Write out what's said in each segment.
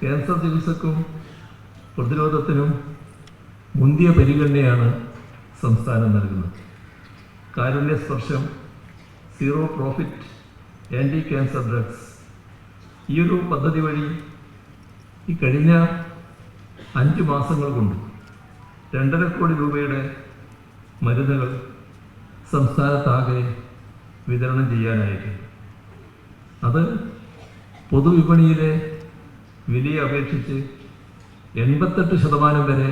Cancer ചികിത്സക്കും പ്രതിരോധത്തിനും മുന്തിയ പരിഗണനയാണ് സംസ്ഥാനം നൽകുന്നത്. Karunya Sparsham zero profit anti cancer drugs ഈ ഒരു പദ്ധതി വഴി ഈ കഴിഞ്ഞ അഞ്ച് മാസങ്ങൾ കൊണ്ട് രണ്ടര കോടി രൂപയുടെ മരുന്നുകൾ സംസ്ഥാനത്താകെ വിതരണം ചെയ്യാനായിട്ടുണ്ട്. അത് പൊതുവിപണിയിലെ വിലയെ അപേക്ഷിച്ച് എൺപത്തെട്ട് ശതമാനം വരെ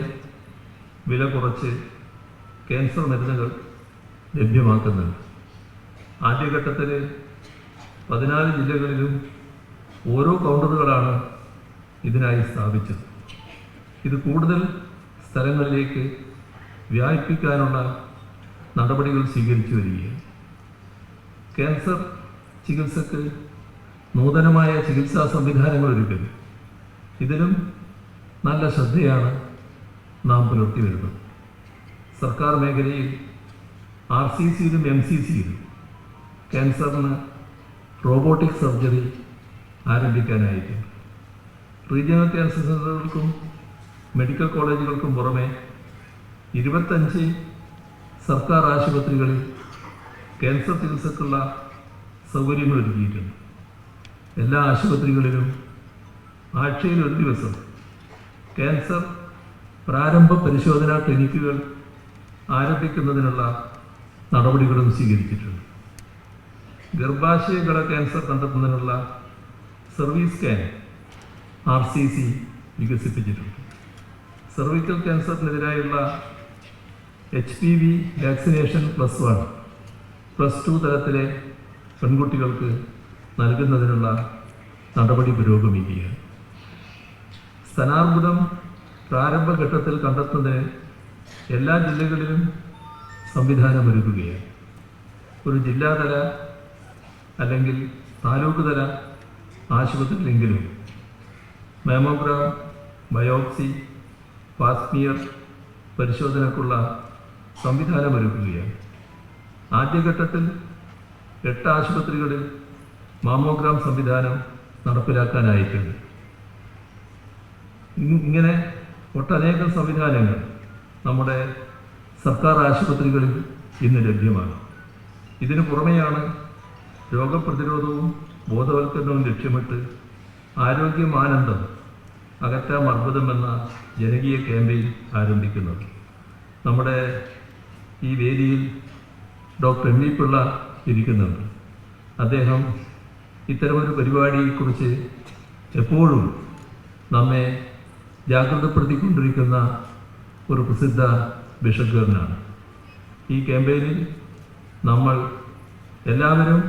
വില കുറച്ച് ക്യാൻസർ മരുന്നുകൾ ലഭ്യമാക്കുന്നുണ്ട്. ആദ്യഘട്ടത്തിൽ പതിനാല് ജില്ലകളിലും ഓരോ കൗണ്ടറുകളാണ് ഇതിനായി സ്ഥാപിച്ചത്. ഇത് കൂടുതൽ സ്ഥലങ്ങളിലേക്ക് വ്യാപിപ്പിക്കാനുള്ള നടപടികൾ സ്വീകരിച്ചു വരികയാണ്. ക്യാൻസർ ചികിത്സക്ക് നൂതനമായ ചികിത്സാ സംവിധാനങ്ങൾ ഒരുക്കൽ ഇതിലും നല്ല ശ്രദ്ധയാണ് നാം പുലർത്തി വരുന്നത്. സർക്കാർ മേഖലയിൽ ആർ സി സിയിലും എം സി സിയിലും ക്യാൻസറിന് റോബോട്ടിക് സർജറി ആരംഭിക്കാനായിട്ടുണ്ട്. റീജിയണൽ ക്യാൻസർ സെന്ററുകൾക്കും മെഡിക്കൽ കോളേജുകൾക്കും പുറമെ ഇരുപത്തഞ്ച് സർക്കാർ ആശുപത്രികളിൽ ക്യാൻസർ ചികിത്സക്കുള്ള സൗകര്യങ്ങൾ ഒരുക്കിയിട്ടുണ്ട്. എല്ലാ ആശുപത്രികളിലും ആഴ്ചയിൽ ഒരു ദിവസം ക്യാൻസർ പ്രാരംഭ പരിശോധനാ ക്ലിനിക്കുകൾ ആരംഭിക്കുന്നതിനുള്ള നടപടികളും സ്വീകരിച്ചിട്ടുണ്ട്. ഗർഭാശയകള ക്യാൻസർ കണ്ടെത്തുന്നതിനുള്ള service scan R C C വികസിപ്പിച്ചിട്ടുണ്ട്. Cervical ക്യാൻസറിനെതിരായുള്ള H P V vaccination plus one plus two തലത്തിലെ പെൺകുട്ടികൾക്ക് നൽകുന്നതിനുള്ള നടപടി പുരോഗമിക്കുകയാണ്. സ്തനാർബുദം പ്രാരംഭഘട്ടത്തിൽ കണ്ടെത്തുന്നതിന് എല്ലാ ജില്ലകളിലും സംവിധാനമൊരുക്കുകയാണ് ഒരു ജില്ലാതല അല്ലെങ്കിൽ താലൂക്ക് തല ആശുപത്രിയിലെങ്കിലും മാമോഗ്രാം ബയോപ്സി പാസ്മിയർ പരിശോധനക്കുള്ള സംവിധാനമൊരുക്കുകയാണ് ആദ്യഘട്ടത്തിൽ എട്ട് ആശുപത്രികളിൽ മാമോഗ്രാം സംവിധാനം നടപ്പിലാക്കാനായിട്ടുണ്ട്. ഇങ്ങനെ ഒട്ടനേകം സംവിധാനങ്ങൾ നമ്മുടെ സർക്കാർ ആശുപത്രികളിൽ ഇന്ന് ലഭ്യമാണ്. ഇതിനു പുറമെയാണ് രോഗപ്രതിരോധവും ബോധവൽക്കരണവും ലക്ഷ്യമിട്ട് ആരോഗ്യമാനന്ദം അകറ്റാം അർബുദം എന്ന ജനകീയ ക്യാമ്പയിൻ ആരംഭിക്കുന്നത്. നമ്മുടെ ഈ വേദിയിൽ ഡോക്ടർ എം വി പിള്ള ഇരിക്കുന്നുണ്ട്. അദ്ദേഹം ഇത്തരമൊരു പരിപാടിയെക്കുറിച്ച് എപ്പോഴും നമ്മെ ജാഗ്രതപ്പെടുത്തിക്കൊണ്ടിരിക്കുന്ന ഒരു പ്രസിദ്ധ ബിഷപ്പുകാരനാണ് ഈ ക്യാമ്പയിനിൽ നമ്മൾ എല്ലാവരും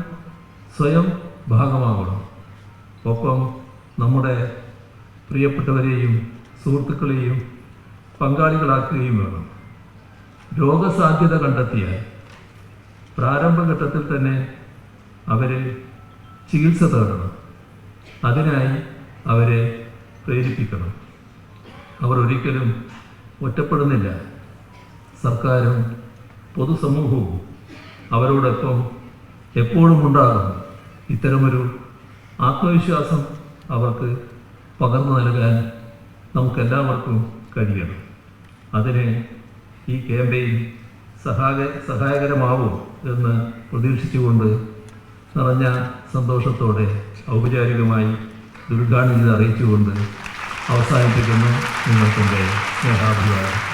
സ്വയം ഭാഗമാകണം. ഒപ്പം നമ്മുടെ പ്രിയപ്പെട്ടവരെയും സുഹൃത്തുക്കളെയും പങ്കാളികളാക്കുകയും വേണം. രോഗസാധ്യത കണ്ടെത്തിയാൽ പ്രാരംഭഘട്ടത്തിൽ തന്നെ അവരെ ചികിത്സ തേടണം. അതിനായി അവരെ പ്രേരിപ്പിക്കണം. അവർ ഒരിക്കലും ഒറ്റപ്പെടുന്നില്ല. സർക്കാരും പൊതുസമൂഹവും അവരോടൊപ്പം എപ്പോഴും ഉണ്ടാകും ഇത്തരമൊരു ആത്മവിശ്വാസം അവർക്ക് പകർന്നു നൽകാൻ നമുക്കെല്ലാവർക്കും കഴിയണം. അതിന് ഈ ക്യാമ്പയിൻ സഹായ സഹായകരമാവും എന്ന് പ്രതീക്ഷിച്ചുകൊണ്ട് നിറഞ്ഞ സന്തോഷത്തോടെ ഔപചാരികമായി ദുർഗാണിത് അറിയിച്ചുകൊണ്ട് അവസാനിപ്പിക്കുന്നു. നിങ്ങൾക്കെന്റെ സ്നേഹാഭിപ്രായം